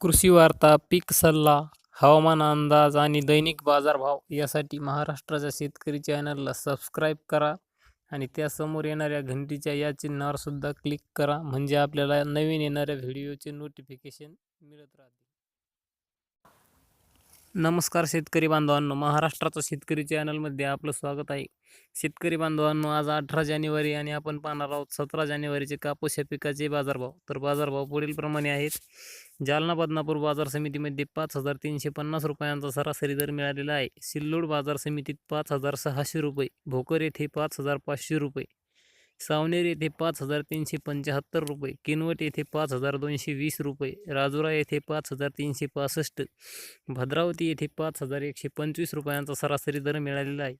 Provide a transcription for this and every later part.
कृषी वार्ता, पीक सल्ला, हवामान अंदाज आणि दैनिक बाजारभाव यासाठी महाराष्ट्राच्या शेतकरी चॅनलला सबस्क्राईब करा आणि त्यासमोर येणाऱ्या घंटीच्या या चिन्हावर सुद्धा क्लिक करा. म्हणजे आपल्याला नवीन येणाऱ्या व्हिडिओचे नोटिफिकेशन मिळत राहते नमस्कार शेतकरी बांधवांनो. महाराष्ट्राचा शेतकरी चॅनलमध्ये आपलं स्वागत आहे. शेतकरी बांधवांनो आज अठरा जानेवारी आणि आपण पाहणार आहोत सतरा जानेवारीचे कापूस या पिकाचे बाजारभाव. तर बाजारभाव पुढीलप्रमाणे आहेत. जालना बदनापूर बाजार समितीमध्ये पाच हजार तीनशे पन्नास रुपयांचा सरासरी दर मिळालेला आहे. सिल्लोड बाजार समितीत पाच हजार सहाशे रुपये. भोकर येथे पाच हजार पाचशे रुपये. सावनेर येथे पाच हजार तीनशे पंच्याहत्तर रुपये किनवट येथे पाच हजार दोनशे वीस रुपये राजुरा येथे पाच हजार तीनशे पासष्ट भद्रावती येथे पाच हजार एकशे पंचवीस रुपयांचा सरासरी दर मिळालेला आहे.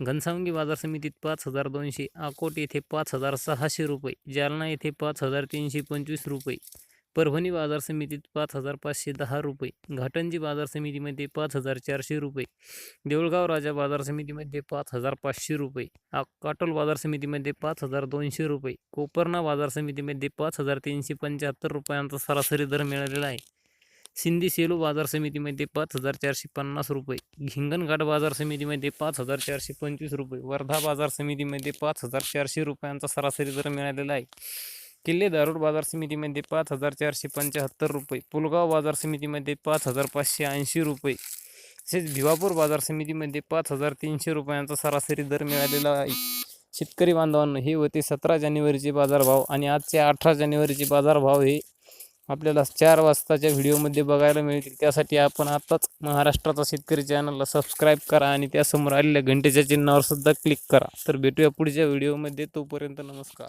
घनसावंगी बाजार समितीत पाच हजार दोनशे अकोट येथे पाच हजार सहाशे रुपये जालना येथे पाच हजार तीनशे पंचवीस रुपये परभणी बाजार समितीत पाच हजार पाचशे दहा रुपये घाटंजी बाजार समितीमध्ये पाच हजार चारशे रुपये देऊळगाव राजा बाजार समितीमध्ये पाच हजार पाचशे रुपये आ काटोल बाजार समितीमध्ये पाच हजार दोनशे रुपये कोपरणा बाजार समितीमध्ये पाच हजार तीनशे पंच्याहत्तर रुपयांचा सरासरी दर मिळालेला आहे. सिंधी सेलू बाजार समितीमध्ये पाच हजार चारशे पन्नास रुपये हिंगणघाट बाजार समितीमध्ये पाच हजार चारशे पंचवीस रुपये वर्धा बाजार समितीमध्ये पाच हजार चारशे रुपयांचा सरासरी दर मिळालेला आहे. किल्ले दारूड बाजार समितीमध्ये पाच हजार चारशे पंच्याहत्तर रुपये पुलगाव बाजार समितीमध्ये पाच हजार पाचशे ऐंशी रुपये तसेच भिवापूर बाजार समितीमध्ये पाच हजार तीनशे रुपयांचा सरासरी दर मिळालेला आहे. शेतकरी बांधवांनो हे होते सतरा जानेवारीचे बाजारभाव आणि आजचे अठरा जानेवारीचे बाजारभाव हे आपल्याला चार वाजताच्या व्हिडिओमध्ये बघायला मिळतील. त्यासाठी आपण आत्ताच महाराष्ट्राचा शेतकरी चॅनलला सबस्क्राईब करा आणि त्यासमोर आलेल्या घंटेच्या चिन्हावर सुद्धा क्लिक करा. तर भेटूया पुढच्या व्हिडिओमध्ये. तोपर्यंत नमस्कार.